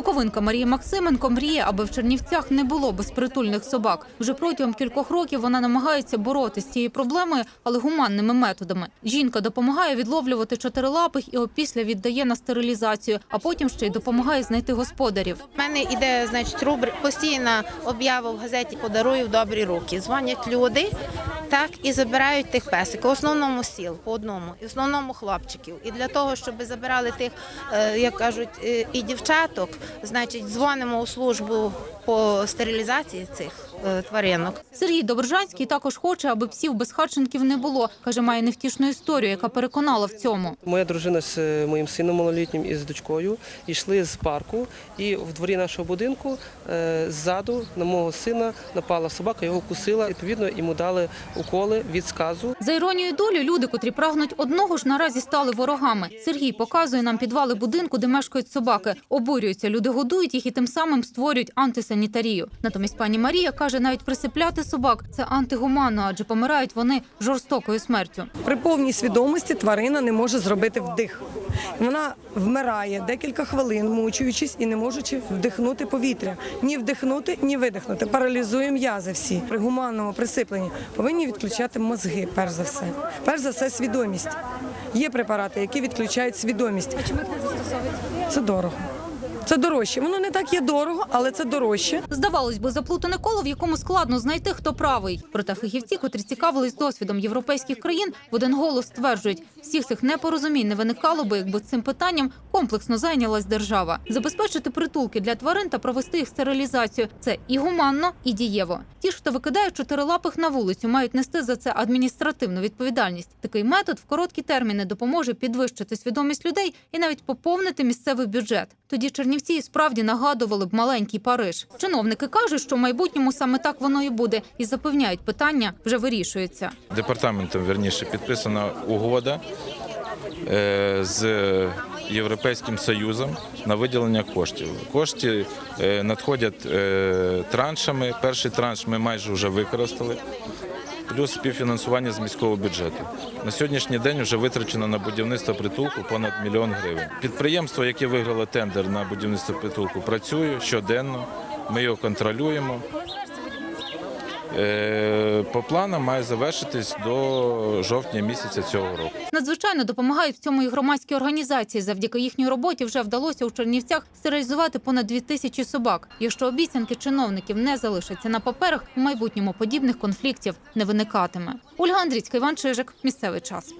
Буковинка Марія Максименко мріє, аби в Чернівцях не було безпритульних собак. Вже протягом кількох років вона намагається боротися з цією проблемою, але гуманними методами. Жінка допомагає відловлювати чотирилапих і опісля віддає на стерилізацію, а потім ще й допомагає знайти господарів. У мене іде, значить, рубри постійна об'ява в газеті Подарую в добрі руки. Дзвонять люди, так і забирають тих песиків. В основному сіл по одному, і в основному хлопчиків. І для того, щоб забирали тих, е, як кажуть, е, і дівчаток, значить, дзвонимо у службу по стерилізації цих е, тваринок. Сергій Добржанський також хоче, аби псів безхатченків не було. каже, має невтішну історію, яка переконала в цьому. Моя дружина з е, моїм сином малолітнім і з дочкою йшли з парку, і в дворі нашого будинку е, ззаду на мого сина напала собака, його кусила. Відповідно, йому дали уколи від сказу. За іронією долі, люди, котрі прагнуть одного ж наразі стали ворогами. Сергій показує нам підвали будинку, де мешкають собаки. Обурюються, люди годують їх і тим самим створюють антисанітарію. Натомість пані Марія каже, навіть присипляти собак це антигуманно, адже помирають вони жорстокою смертю. При повній свідомості тварина не може зробити вдих. Вона вмирає декілька хвилин, мучуючись і не можучи вдихнути повітря. Ні вдихнути, ні видихнути. Паралізує м'язи всі. При гуманному присипленні повинні відключати мозги, перш за все. Перш за все, свідомість. Є препарати, які відключають свідомість. А чому їх не застосовують? Це дорого. Це дорожче. Воно не так є дорого, але це дорожче. Здавалось би, заплутане коло, в якому складно знайти, хто правий. Проте фахівці, котрі цікавились досвідом європейських країн, в один голос стверджують, всіх цих непорозумінь не виникало би, якби цим питанням комплексно зайнялась держава. Забезпечити притулки для тварин та провести їх стерилізацію це і гуманно, і дієво. Ті хто викидає чотирилапих на вулицю, мають нести за це адміністративну відповідальність. Такий метод в короткі терміни допоможе підвищити свідомість людей і навіть поповнити місцевий бюджет. Тоді Чернівці і справді нагадували б маленький Париж. Чиновники кажуть, що в майбутньому саме так воно і буде, і запевняють, питання вже вирішується. Департаментом верніше підписана угода е, з Європейським Союзом на виділення коштів. Кошти е, надходять е, траншами. Перший транш ми майже вже використали. Плюс співфінансування з міського бюджету. На сьогоднішній день вже витрачено на будівництво притулку понад мільйон гривень. Підприємство, яке виграло тендер на будівництво притулку, працює щоденно. Ми його контролюємо. Е, По планам має завершитись до жовтня місяця цього року. Надзвичайно допомагають в цьому і громадські організації. Завдяки їхній роботі вже вдалося у Чернівцях стерилізувати понад дві тисячі собак. Якщо обіцянки чиновників не залишаться на паперах, у майбутньому подібних конфліктів не виникатиме. Ольга Андрійська, Іван Чижик, місцевий час.